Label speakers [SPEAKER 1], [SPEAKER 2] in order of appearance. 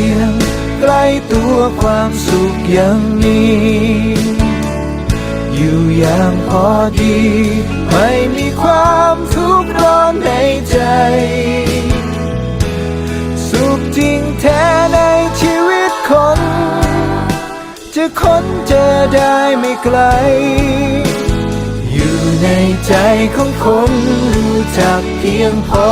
[SPEAKER 1] ง ตัวความสุขยังมีอยู่อย่างพอดี ไม่มีความทุกข์ร้อนในใจ สุขจริงแท้ในชีวิตคน จะค้นเจอได้ไม่ไกล อยู่ในใจของคนรู้จักเพียงพอ